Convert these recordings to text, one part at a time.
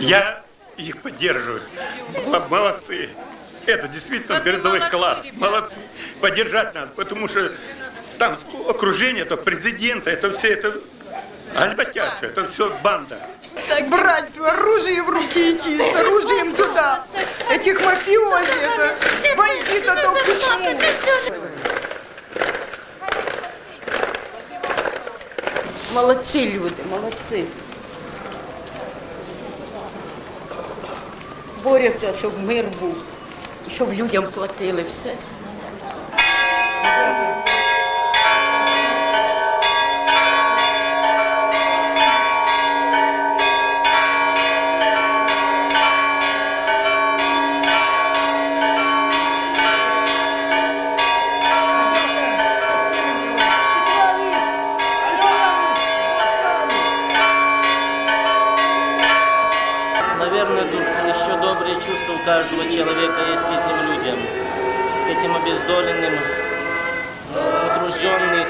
Я их поддерживаю. Молодцы. Это действительно передовой класс. Молодцы. Поддержать надо, потому что там окружение, это президента, это все, это альбатясы, это все банда. брать оружие в руки идти с оружием туда. Этих мафиози, это бандитов, то почему? Молодці люди, молодці. Борються, щоб мир був, щоб людям платили все. Каждого человека есть к этим людям, к этим обездоленным, окруженных.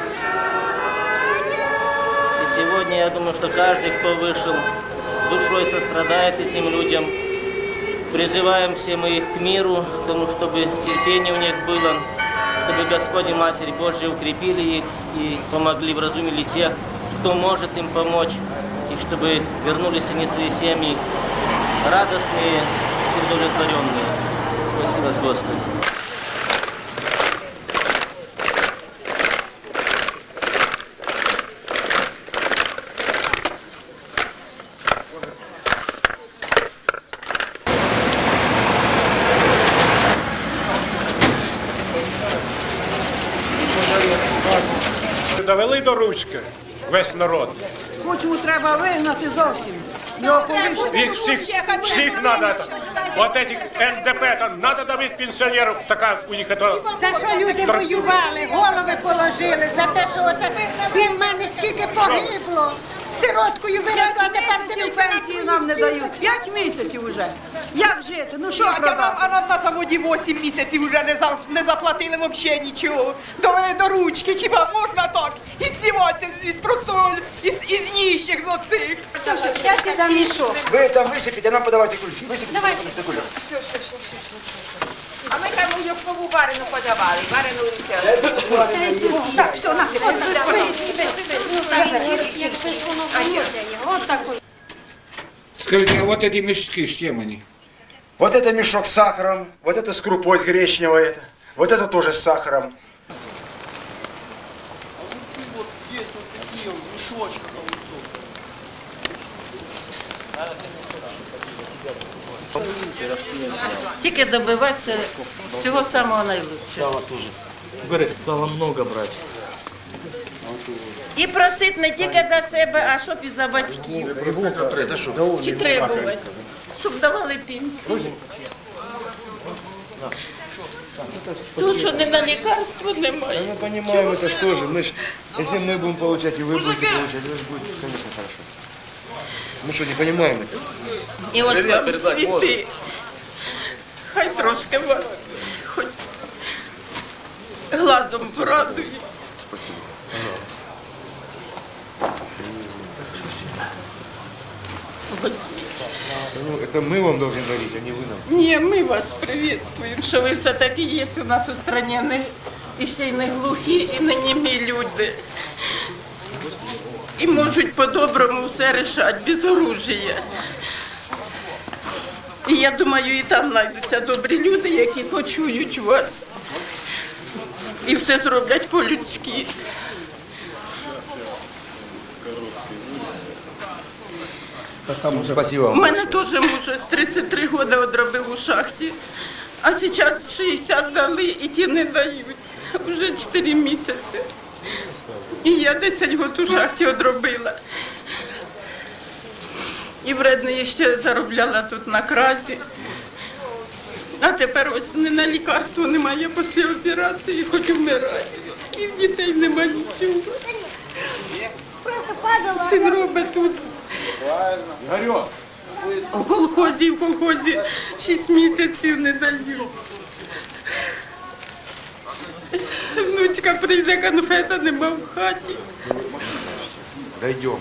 И сегодня я думаю, что каждый, кто вышел, с душой сострадает этим людям. Призываем все мы их к миру, к тому, чтобы терпение у них было, чтобы Господь и Матерь Божья укрепили их и помогли, вразумили тех, кто может им помочь, и чтобы вернулись они в свои семьи радостные удовлетворенные. Спасибо, Господи. Довели до ручки весь народ. Кучму треба вигнати зовсім. Його повісити. Їх всіх, всіх треба. Вот этих НДП, там надо давити пенсіонерів, така у них это... За що люди воювали, голови положили, за те, що оце і в мене скільки погибло Сироткою виросла, тепер дивіться на Пенсії нам не дають. П'ять місяців уже. Як жити? Ну що А нам, продати? а нам на заводі 8 місяців вже не, за, не заплатили взагалі нічого. Довели до ручки, хіба можна так? І здіватися із просто із, із ніщих з оцих. Вы там высыпите, а нам подавайте ключи. Высыпите, Давай. кулер. А ми там уйобкову варену подавали, варену рецепту. Так, все, на. Скажите, а вот эти мешки, с чем они? Вот это мешок с сахаром, вот это с крупой с гречневой, это. вот это тоже с сахаром. Тільки добиватися всього самого найкращого. Бери, сала много брать. І просити не тільки за себе, а щоб і за батьків. Чи требувати, щоб давали пенсію. Тому що не на лікарство немає. Мы понимаем это что же, мы ж, если мы будем получать и вы будете получать, это будет, конечно, хорошо. Мы что, не понимаем это? І ось вам Цвіти. Хай трошки вас хоч глазом порадує. Ну, это мы вам должны дарить, а не вы нам. Ні, ми вас привітствуємо, що ви все-таки є у нас у страні не, і ще й не глухі, і не німі люди. І можуть по-доброму все рішати, без оружия. І я думаю, і там знайдуться добрі люди, які почують вас. І все зроблять по-людськи. Спасибо У вам. мене теж муж ось 33 роки одробив у шахті, а зараз 60 дали і ті не дають. Уже 4 місяці. І я 10 років у шахті одробила. І вредно ще заробляла тут на кразі. А тепер ось не на лікарство немає після операції, хоч вмираю. І в дітей нема нічого. Син робить тут. Игорек, У колхозі, в колхозі 6 місяців не даю. Внучка прийде, конфета нема в хаті. Дойдем.